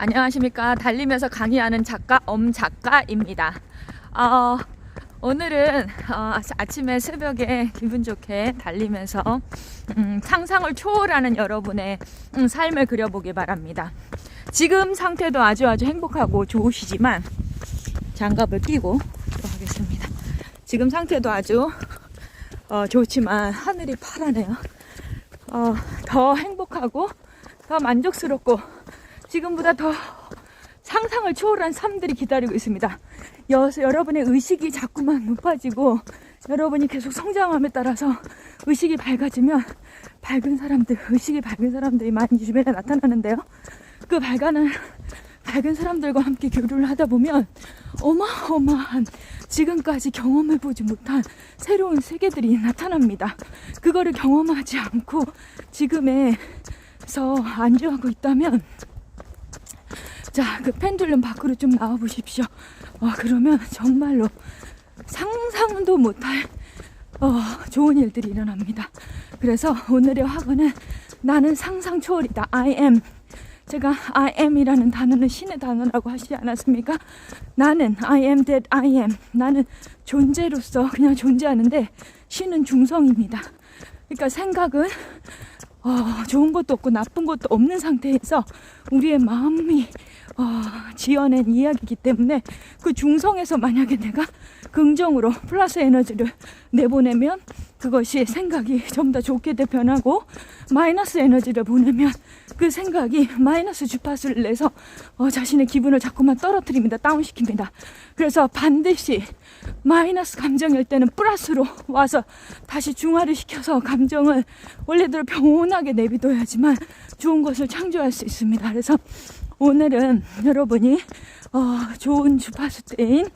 안녕하십니까. 달리면서 강의하는 작가 엄 작가입니다. 어, 오늘은 어, 아침에 새벽에 기분 좋게 달리면서 음, 상상을 초월하는 여러분의 음, 삶을 그려보기 바랍니다. 지금 상태도 아주 아주 행복하고 좋으시지만 장갑을 끼고 하겠습니다. 지금 상태도 아주 어, 좋지만 하늘이 파라네요. 어, 더 행복하고 더 만족스럽고 지금보다 더 상상을 초월한 삶들이 기다리고 있습니다. 여, 여러분의 의식이 자꾸만 높아지고 여러분이 계속 성장함에 따라서 의식이 밝아지면 밝은 사람들, 의식이 밝은 사람들이 많이 주변에 나타나는데요. 그 밝아는 밝은 사람들과 함께 교류를 하다 보면 어마어마한 지금까지 경험해 보지 못한 새로운 세계들이 나타납니다. 그거를 경험하지 않고 지금에서 안주하고 있다면 자, 그 펜듈럼 밖으로 좀 나와 보십시오. 어, 그러면 정말로 상상도 못할 어, 좋은 일들이 일어납니다. 그래서 오늘의 학원은 나는 상상 초월이다. I am. 제가 I am이라는 단어는 신의 단어라고 하시지 않았습니까? 나는 I am that I am. 나는 존재로서 그냥 존재하는데 신은 중성입니다. 그러니까 생각은 어, 좋은 것도 없고 나쁜 것도 없는 상태에서 우리의 마음이 어, 지어낸 이야기이기 때문에 그 중성에서 만약에 내가 긍정으로 플러스 에너지를 내보내면 그것이 생각이 좀 더 좋게 돼 변하고 마이너스 에너지를 보내면 그 생각이 마이너스 주파수를 내서 어, 자신의 기분을 자꾸만 떨어뜨립니다. 다운시킵니다. 그래서 반드시 마이너스 감정일 때는 플러스로 와서 다시 중화를 시켜서 감정을 원래대로 평온하 게 내비둬야지만 좋은 것을 창조할 수 있습니다. 그래서 오늘은 여러분이 어, 좋은 주파수 때인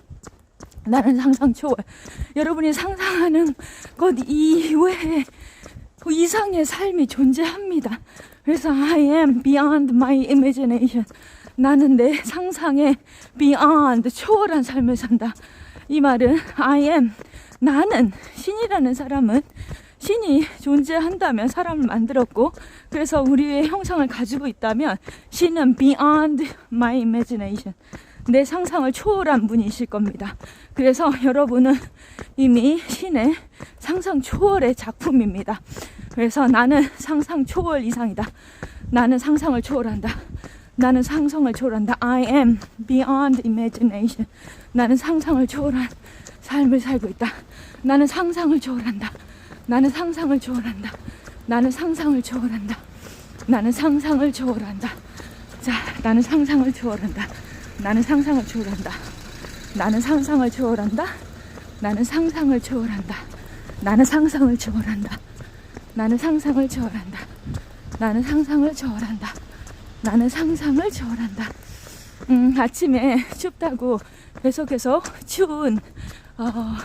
나는 상상 초월. 여러분이 상상하는 것 이외에 그 이상의 삶이 존재합니다. 그래서 I am beyond my imagination. 나는 내 상상의 beyond 초월한 삶을 산다. 이 말은 I am 나는 신이라는 사람은 신이 존재한다면 사람을 만들었고 그래서 우리의 형상을 가지고 있다면 신은 beyond my imagination. 내 상상을 초월한 분이실 겁니다. 그래서 여러분은 이미 신의 상상 초월의 작품입니다. 그래서 나는 상상 초월 이상이다. 나는 상상을 초월한다. 나는 상상을 초월한다. I am beyond imagination. 나는 상상을 초월한 삶을 살고 있다. 나는 상상을 초월한다. 나는 상상을 초월한다. 나는 상상을 초월한다. 나는 상상을 초월한다. 자, 나는 상상을 초월한다. 나는 상상을 초월한다. 나는 상상을 초월한다. 나는 상상을 초월한다. 나는 상상을 초월한다. 나는 상상을 초월한다. 나는 상상을 초월한다. 나는 상상을 초월한다. 음, 아침에 춥다고 계속해서 추운 어,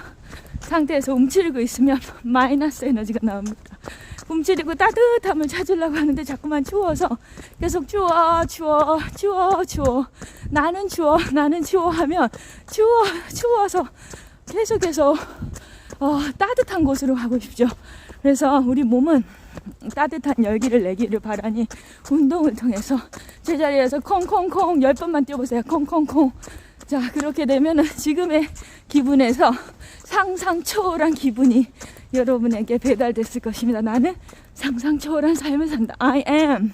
상태에서 움츠리고 있으면 마이너스 에너지가 나옵니다. 움츠리고 따뜻함을 찾으려고 하는데 자꾸만 추워서 계속 추워 추워 추워 추워 나는 추워 나는 추워 하면 추워 추워서 계속해서 어, 따뜻한 곳으로 가고 싶죠. 그래서 우리 몸은 따뜻한 열기를 내기를 바라니 운동을 통해서 제자리에서 콩콩콩 열 번만 뛰어보세요. 콩콩콩. 자 그렇게 되면 지금의 기분에서 상상 초월한 기분이 여러분에게 배달됐을 것입니다. 나는 상상 초월한 삶을 산다. I am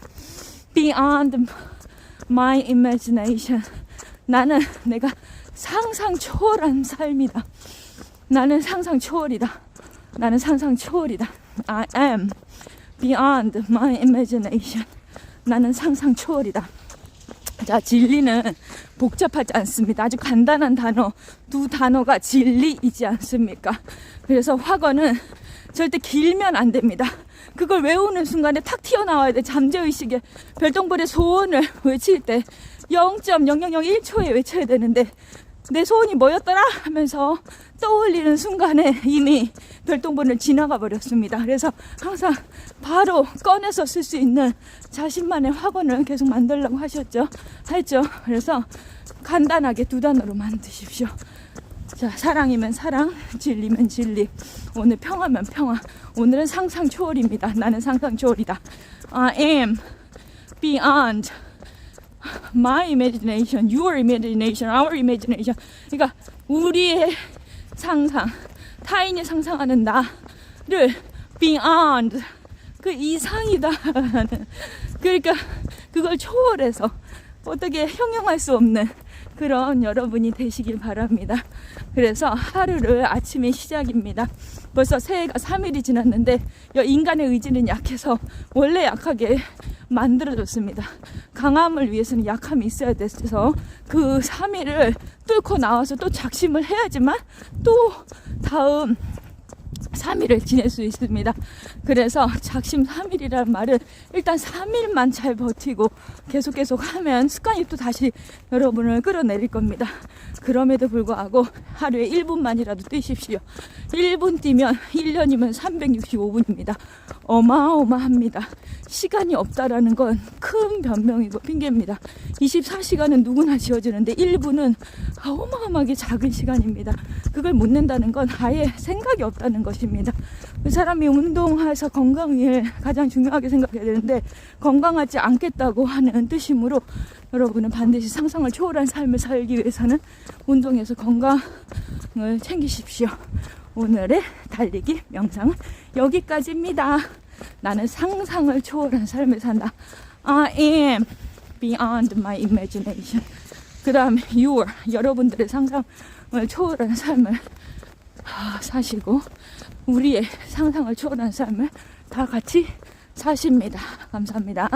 beyond my imagination. 나는 내가 상상 초월한 삶이다. 나는 상상 초월이다. 나는 상상 초월이다. I am beyond my imagination. 나는 상상 초월이다. 자, 진리는 복잡하지 않습니다. 아주 간단한 단어, 두 단어가 진리이지 않습니까? 그래서 확언은 절대 길면 안 됩니다. 그걸 외우는 순간에 탁 튀어나와야 돼. 잠재의식에 별똥별의 소원을 외칠 때 0.0001초에 외쳐야 되는데 내 소원이 뭐였더라 하면서 떠올리는 순간에 이미 별똥별을 지나가 버렸습니다. 그래서 항상 바로 꺼내서 쓸 수 있는 자신만의 학원을 계속 만들려고 하셨죠. 했죠. 그래서 간단하게 두 단어로 만드십시오. 자, 사랑이면 사랑, 진리면 진리. 오늘 평화면 평화. 오늘은 상상 초월입니다. 나는 상상 초월이다. I am beyond my imagination, your imagination, our imagination. 그러니까 우리의 상상, 타인이 상상하는 나를 beyond 그 이상이다라는 그러니까 그걸 초월해서 어떻게 형용할 수 없는 그런 여러분이 되시길 바랍니다. 그래서 하루를 아침의 시작입니다. 벌써 새해가 3일이 지났는데 여- 인간의 의지는 약해서 원래 약하게 만들어졌습니다. 강함을 위해서는 약함이 있어야 돼서 그 3일을 뚫고 나와서 또 작심을 해야지만 또 다음 3일을 지낼 수 있습니다. 그래서 작심 3일이라는 말은 일단 3일만 잘 버티고 계속 계속 하면 습관이 또 다시 여러분을 끌어내릴 겁니다. 그럼에도 불구하고 하루에 1분만이라도 뛰십시오. 1분 뛰면 1년이면 365분입니다. 어마어마합니다. 시간이 없다라는 건 큰 변명이고 핑계입니다. 24시간은 누구나 지어지는데 1분은 어마어마하게 작은 시간입니다. 그걸 못 낸다는 건 아예 생각이 없다는 것입니다. 그 사람이 운동해서 건강을 가장 중요하게 생각해야 되는데 건강하지 않겠다고 하는 뜻이므로 여러분은 반드시 상상을 초월한 삶을 살기 위해서는 운동해서 건강을 챙기십시오. 오늘의 달리기 명상은 여기까지입니다. 나는 상상을 초월한 삶을 산다. I am beyond my imagination. 그 다음에 your, 여러분들의 상상을 초월한 삶을 아, 사시고 우리의 상상을 초월한 삶을 다 같이 사십니다. 감사합니다.